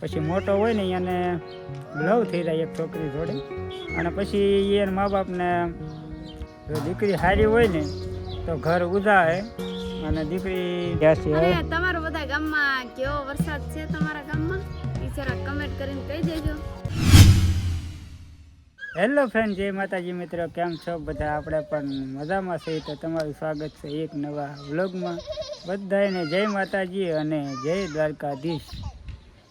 પછી મોટો હોય ને એને લવ થઈ જાય એક છોકરી જોડે. અને પછી એને મા બાપને જો દીકરી સારી હોય ને તો ઘર ઉજાય અને દીકરી તમારા બધા ગામમાં કેવો વરસાદ છે તમારા ગામમાં? ઈ જરા કમેન્ટ કરીને કહી દેજો. હેલો ફ્રેન્ડ જય માતાજી મિત્રો કેમ છો બધા? આપણે પણ મજામાં છીએ. તો તમારું સ્વાગત છે એક નવા વ્લોગમાં બધાને જય માતાજી અને જય દ્વારકાધીશ.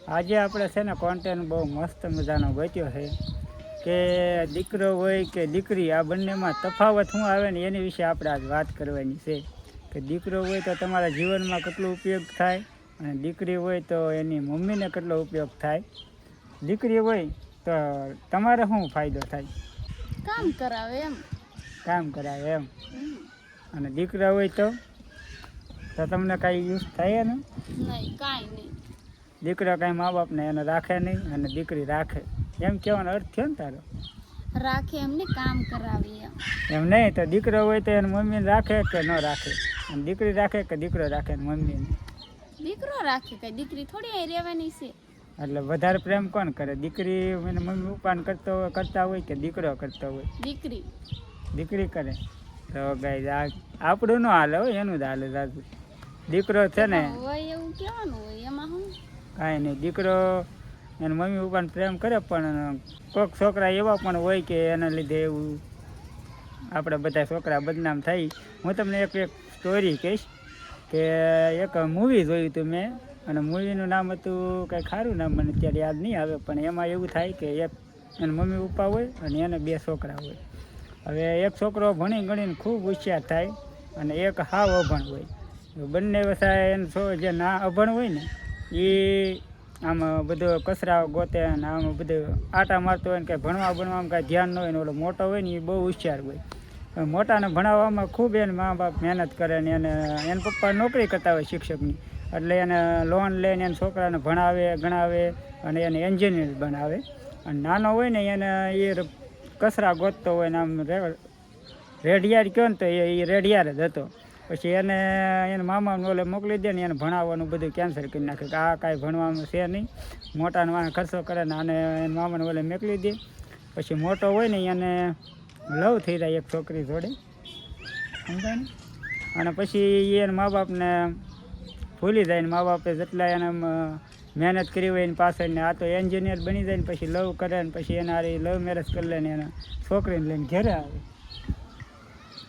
આજે આપણે છે ને કોન્ટેન્ટ બહુ મસ્ત મજાનો ગોત્યો છે કે દીકરો હોય કે દીકરી આ બંનેમાં તફાવત શું આવે ને એની વિશે આપણે આજ વાત કરવાની છે. કે દીકરો હોય તો તમારા જીવનમાં કેટલો ઉપયોગ થાય અને દીકરી હોય તો એની મમ્મીને કેટલો ઉપયોગ થાય. દીકરી હોય તો તમારે શું ફાયદો થાય? કામ કરાવે એમ. કામ કરાવે એમ. અને દીકરા હોય તો? તો તમને કાંઈ યુઝ થાય ને? નહીં કાંઈ નહીં. દીકરા કાંઈ મા બાપને એને રાખે નહીં અને દીકરી રાખે. એમ કહેવાનો અર્થ થયો ને તારો? રાખે એમને કામ કરાવે એમ નહીં તો દીકરો હોય તો એને મમ્મીને રાખે કે ન રાખે? અને દીકરી રાખે કે દીકરો રાખે ને મમ્મીને? દીકરો રાખે કે દીકરી થોડી અહીં રહેવાની છે. એટલે વધારે પ્રેમ કોણ કરે? દીકરી એને મમ્મી પપ્પાને કરતો હોય કરતા હોય કે દીકરો કરતો હોય? દીકરી. દીકરી કરે. તો ગાઈ આપણું ન હાલે હોય એનું જ હાલે દાદુ. દીકરો છે ને હોય એવું કહેવાનું. કાંઈ નહીં. દીકરો એના મમ્મી પપ્પાને પ્રેમ કરે પણ કોઈક છોકરા એવા પણ હોય કે એના લીધે એવું આપણે બધા છોકરા બદનામ થાય. હું તમને એક એક સ્ટોરી કહીશ કે એક મૂવી જોયું હતું મેં. અને મૂવીનું નામ હતું કંઈ ખારું નામ મને અત્યારે યાદ નહીં આવે, પણ એમાં એવું થાય કે એક એના મમ્મી પપ્પા હોય અને એને બે છોકરા હોય. હવે એક છોકરો ભણી ગણીને ખૂબ હોશિયાર થાય અને એક હાવ અભણ હોય. બંને વસાય એને જે ના અભણ હોય ને એ આમ બધું કચરા ગોતે અને આમ બધું આટા મારતો હોય ને કાંઈ ભણવા ભણવામાં કાંઈ ધ્યાન ન હોય ને ઓલો મોટો હોય ને એ બહુ હોશિયાર હોય. મોટાને ભણાવવામાં ખૂબ એને મા બાપ મહેનત કરે ને એને, એના પપ્પા નોકરી કરતા હોય શિક્ષકની. એટલે એને લોન લઈને એને છોકરાને ભણાવે, ગણાવે અને એને એન્જિનિયર બનાવે. અને નાનો હોય ને એને એ કચરા ગોતતો હોય ને આમ રેડિયાર કહો ને તો એ રેડિયાર જ હતો. પછી એને એને મામાને ઓલે મોકલી દે ને એને ભણાવવાનું બધું કેન્સલ કરી નાખે કે આ કાંઈ ભણવાનું છે નહીં. મોટાને વાંહે ખર્ચો કરે ને આને એના મામાને ઓલે મોકલી દે. પછી મોટો હોય ને એને લવ થઈ જાય એક છોકરી જોડે. સમજાય અને પછી એને મા બાપને ભૂલી જાય ને મા બાપે જેટલા એને મહેનત કરી હોય એની પાછળ ને આ તો એન્જિનિયર બની જાય ને પછી લવ કરે ને પછી એના હારે લવ મેરેજ કરી લે ને એને છોકરીને લઈને ઘરે આવે.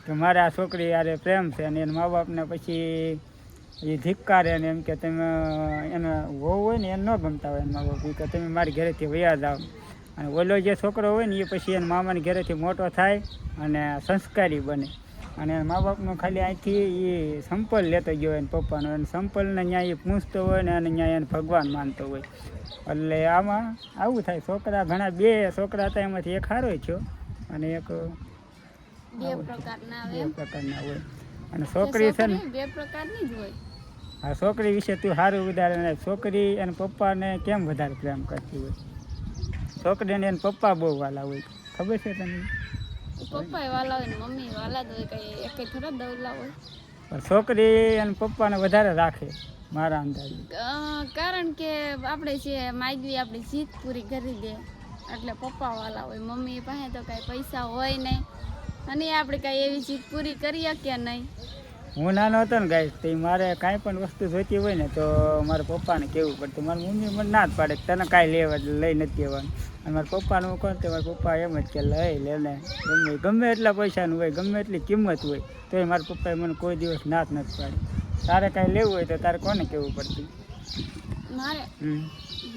કે મારે આ છોકરી યારે પ્રેમ છે અને એના મા બાપને પછી એ ધિક્કારે ને એમ કે તમે એને વહુ હોય ને એને ન ગમતા હોય એના મા બાપ કે તમે મારી ઘરેથી વયા જાઓ. અને ઓલો જે છોકરો હોય ને એ પછી એના મામાની ઘરેથી મોટો થાય અને સંસ્કારી બને. અને મા બાપનું ખાલી અહીંથી એ સંપલ લેતો ગયો એના પપ્પાનો. અને સંપલને ત્યાં એ પૂછતો હોય ને અને ત્યાં એને ભગવાન માનતો હોય. એટલે આમાં આવું થાય. છોકરા ઘણા, બે છોકરા હતા એમાંથી એક હારો થયો અને એક બે પ્રકારના આવે બે પ્રકારના હોય. અને છોકરી છે ને? બે પ્રકારની જ હોય. આ છોકરી વિશે તું સારું ઉદાહરણ આપ. છોકરી અને પપ્પાને કેમ વધારે પ્રેમ કરતી હોય? છોકરીને એને પપ્પા બહુ વાલા હોય. ખબર છે તને? પપ્પા વાલા હોય ને મમ્મી વાલા જ હોય કઈ એક થોડા દવલા હોય. પણ છોકરી અને પપ્પાને વધારે રાખે મારા અંદાજે. કારણ કે આપણે છે માગવી આપણી જીત પૂરી કરી દે. એટલે પપ્પા વાલા હોય. મમ્મી પાસે તો કાંઈ પૈસા હોય નહીં. અને આપણે કાંઈ એવી જીત પૂરી કરી શકીએ નહીં. હું નાનો હતો ને ગાય તો મારે કાંઈ પણ વસ્તુ જોઈતી હોય ને તો મારા પપ્પાને કહેવું પડતું. મારી મમ્મી મને ના જ પાડે તને કાંઈ લેવા લઈ નથી આવવાનું અને મારા પપ્પાનું હું કહું તો મારા પપ્પા એમ જ કે લઈ લે ને ગમે ગમે એટલા પૈસાનું હોય ગમે એટલી કિંમત હોય તો એ મારા પપ્પાએ મને કોઈ દિવસ ના જ નથી પાડી. તારે કાંઈ લેવું હોય તો તારે કોને કહેવું પડતું? મારે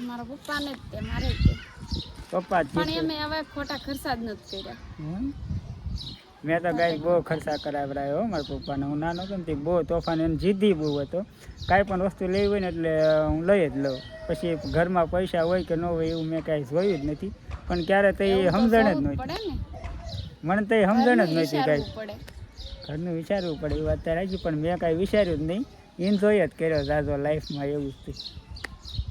મારા પપ્પાને જ તે મારે પપ્પા જ પણ. એમે હવે ખોટા ખર્ચા જ નથી કર્યા. મેં તો ગાય બહુ ખર્ચા કરાવડાયો હો મારા પપ્પાને. હું નાનો હતો ને તે બહુ તોફાન એને જીદી બહુ હતો. કાંઈ પણ વસ્તુ લેવી હોય ને એટલે હું લઈ જ લઉં. પછી ઘરમાં પૈસા હોય કે ન હોય એવું મેં કાંઈ જોયું જ નથી. પણ ક્યારે તો એ સમજણ જ નહોતી. મને તો એ સમજણ જ નહોતી કાંઈ. ઘરનું વિચારવું પડે એ વાત ત્યારે હજી પણ મેં કાંઈ વિચાર્યું જ નહીં. એન્જોય જ કર્યો જાજો લાઈફમાં એવું જ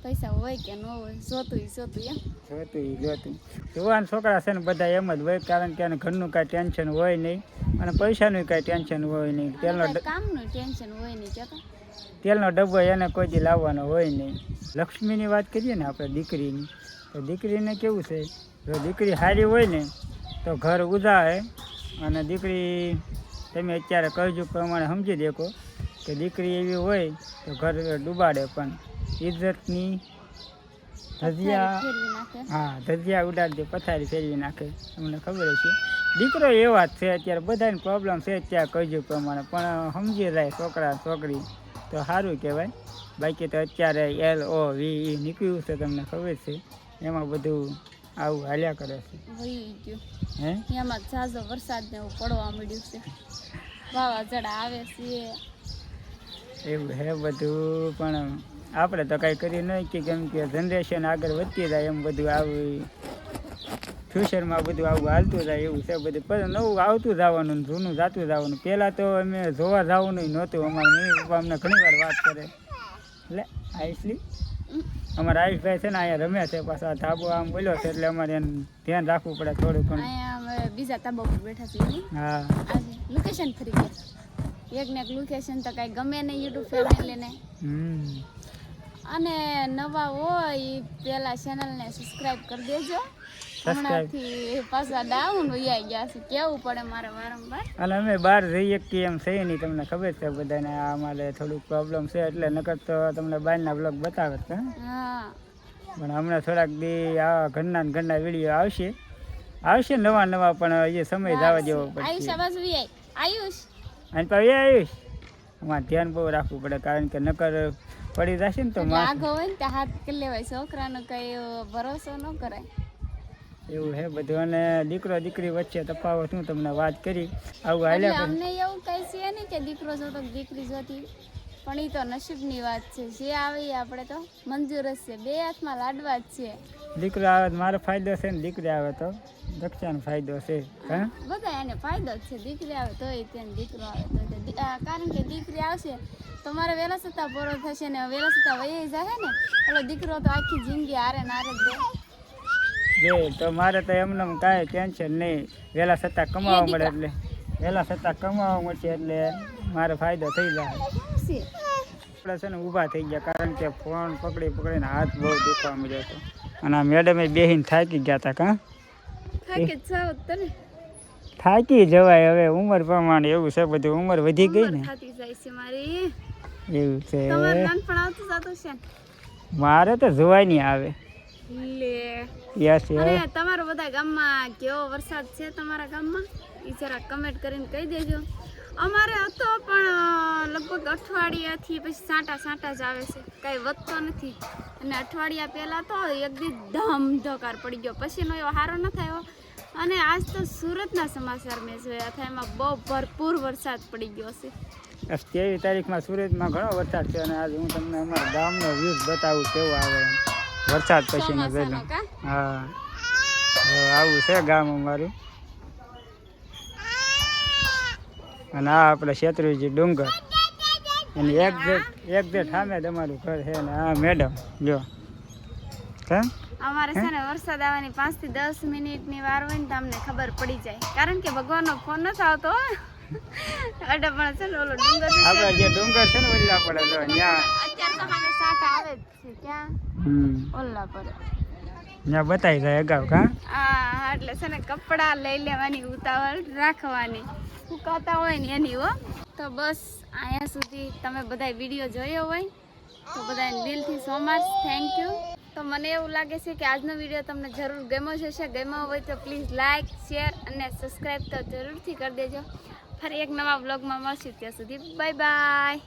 પૈસા હોય કે ન હોય જોતું જોતું એમ. જોતું જોતું જુવાન છોકરા છે ને બધા એમ જ હોય કારણ કે એને ઘરનું કાંઈ ટેન્શન હોય નહીં અને પૈસાનું કાંઈ ટેન્શન હોય નહીં. તેલનો કામનું ટેન્શન હોય નહીં કેતો. તેલનો ડબ્બો એને કોઈથી લાવવાનો હોય નહીં. લક્ષ્મીની વાત કરીએ ને આપણે દીકરીની તો દીકરીને કેવું છે જો દીકરી સારી હોય ને તો ઘર ઉજાવે અને દીકરી તમે અત્યારે કહ્યું પ્રમાણે સમજી દેખો કે દીકરી એવી હોય તો ઘર ડૂબાડે પણ. ઇજ્જતની ધજિયા હા ધજિયા ઉડાડી દે પથારી ફેરવી નાખે. તમને ખબર છે દીકરો એવા જ છે અત્યારે બધાને પ્રોબ્લેમ છે ત્યાં કહ્યું પ્રમાણે. પણ સમજી જાય છોકરા છોકરી. તો સારું કહેવાય. બાકી તો અત્યારે એલ ઓ વી ઈ નીકળ્યું છે તમને ખબર છે. એમાં બધું આવું હાલ્યા કરે છે. હે? એમાં ઝાઝો વરસાદ ને એવું પડવા મળ્યું છે. વાવાઝોડા આવે છે. એવું હે બધું પણ આપણે તો કાંઈ કરી નહીં કે કેમ કે જનરેશન આગળ વધતી જાય એમ બધું આવું ફ્યુચરમાં બધું આવું હાલતું જાય એવું છે બધું. પણ નવું આવતું જવાનું જૂનું જાતું જવાનું. પહેલાં તો અમે જોવા જવાનું નહોતું. અમારા મમ્મી પપ્પા અમને ઘણી વાર વાત કરે. એટલે આઈસલી અમારા આયુષભાઈ છે ને અહીંયા રમે છે પાછા ધાબો આમ બોલ્યો છે એટલે અમારે એને ધ્યાન રાખવું પડે થોડું ઘણું. બીજા ધાબા પર બેઠા છીએ હા. લોકેશન ફરી ગયા. એક ને એક લોકેશન તો કાંઈ ગમે નહીં યુટ્યુબ ફેમિલીને હમ. અને નવા હોય પેલા ચેનલને સબસ્ક્રાઇબ કરી દેજો. હમણાંથી પાછા ડાઉન વૈયા ગયા છે. કેવું પડે મારે વારંવાર? અને અમે બહાર જઈએ કે એમ છે નહીં તમને ખબર છે બધાને આ અમારે થોડુંક પ્રોબ્લેમ છે એટલે નકર તો તમને બહારના બ્લોગ બતાવે હા. હા. પણ હમણાં થોડાક દી આ ઘરના ઘરના વીડિયો આવશે. આવશે નવા નવા પણ એ સમય જવા જેવો આયુષ પડશે આયુષ. અને પછી એ અમારે ધ્યાન બહુ રાખવું પડે કારણ કે નકર પડી જશે ને તો એટલે હોય ને ત્યાં હાથ કરી લેવાય. છોકરાનો કઈ ભરોસો ન કરાય. એવું હે બધું. અને દીકરો દીકરી વચ્ચે તફાવત હું તમને વાત કરી. આવું હાલ્યા અમને એવું કઈ છે નહીં કે દીકરો જોતો દીકરી જોતી. પણ એ તો નસીબની વાત છે. જે આવે આપણે તો મંજૂર જ છે. બે હાથમાં લાડવા જ છે. દીકરો આવે તો મારો ફાયદો છે ને દીકરી આવે તો દક્ષાનો ફાયદો છે. બધા એને ફાયદો જ છે. દીકરી આવે તોય તેને દીકરો આવે તો તે કારણ કે દીકરી આવશે તો મારે વહેલા સત્તા પૂરો થશે ને વહેલા સત્તા વહી જશે ને એટલે દીકરો તો આખી જિંદગી આરે ને દે જે તો મારે તો એમને એમ કાંઈ ટેન્શન નહીં વહેલા છતાં કમાવા મળે એટલે. વહેલા સત્તા કમાવા મળશે એટલે મારે ફાયદો થઈ જાય. આપણે છે ને ઊભા થઈ ગયા કારણ કે ફોન પકડી પકડીને હાથ બહુ દુખવા મળ્યો હતો. અને આ મેડમે બેહીને થાકી ગયા હતા કાં? થાકી થાકી જવાય હવે ઉંમર પ્રમાણે એવું છે બધું ઉંમર વધી ગઈ ને. થતી જાય છે મારી. એવું છે. મારે તો જોવાય નહીં આવે. તમારા બધા ગામમાં કેવો વરસાદ છે તમારા ગામમાં? એ જરા કમેન્ટ કરીને કહી દેજો. અમારે હતો પણ લગભગ અઠવાડિયાથી પછી સાંટા સાંટા જ આવે છે. કાંઈ વધતો નથી. અને અઠવાડિયા પહેલાં તો એક દી ધમધોકાર પડી ગયો. પછીનો એવો સારો ન થયો અને આજ તો સુરતના સમાચાર મેં જોયા હતા. એમાં બહુ ભરપૂર વરસાદ પડી ગયો છે. ત્રેવીસ તારીખમાં સુરતમાં ઘણો વરસાદ છે અને આજે હું તમને અમારા ગામનો વ્યૂઝ બતાવું કેવો આવે વરસાદ પછીનો પહેલો. હા. આવું છે ગામ અમારું. અને આ આપણે શેત્રુજી ડુંગર. અને એક એક્ઝેક્ટ સામે તમારું ઘર છે ને આ મેડમ જો. અમારે છે ને વરસાદ આવવાની પાંચથી દસ મિનિટની વાર હોય ને તો અમને ખબર પડી જાય. કારણ કે ભગવાનનો ફોન નથી આવતો એટલે પણ છે ને ઓલો ડુંગર આપણે જે ડુંગર છે ને ઓલા પડે તો ત્યાં અત્યારે તો સામે સાટા આવે જ છે ક્યાં? હમ. ઓલા પર ત્યાં બતાવી જાય અગાઉ કા હા એટલે છે ને કપડા લઈ લેવાની ઉતાવળ રાખવાની. સુકાતા હોય ને એની હો. તો બસ અહીંયા સુધી તમે બધા વીડિયો જોયો હોય તો બધાને દિલથી સો મચ થેન્ક યુ તો મને એવું લાગે છે કે આજનો વીડિયો તમને જરૂર ગમ્યો જ હશે. ગમ્યો હોય તો પ્લીઝ લાઇક શેર અને સબસ્ક્રાઈબ તો જરૂરથી કરી દેજો. ફરી એક નવા બ્લોગમાં મળશું. ત્યાં સુધી બાય બાય